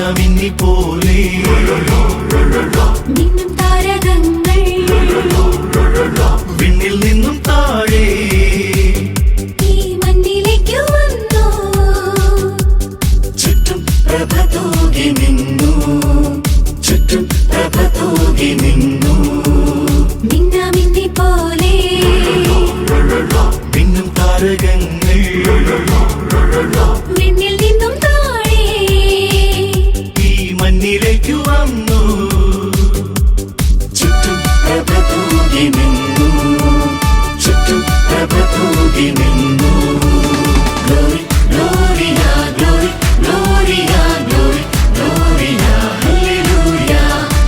മിന്നാമിന്നി പോലെ മിന്നും താരകങ്ങൾ. വിണ്ണിൽ നിന്നും താഴെ. ഈ മണ്ണിലേക്ക് വന്നു. ചുറ്റും പ്രഭ തൂകി നിന്നു. ചുറ്റും പ്രഭ തൂകി നിന്നു മിന്നി പോലെ മിന്നും താരകങ്ങൾ. മണ്ണിലേക്ക് വന്നു. ചുറ്റും പ്രഭ തൂകി നിന്നു ചുറ്റും പ്രഭ തൂകി നിന്നു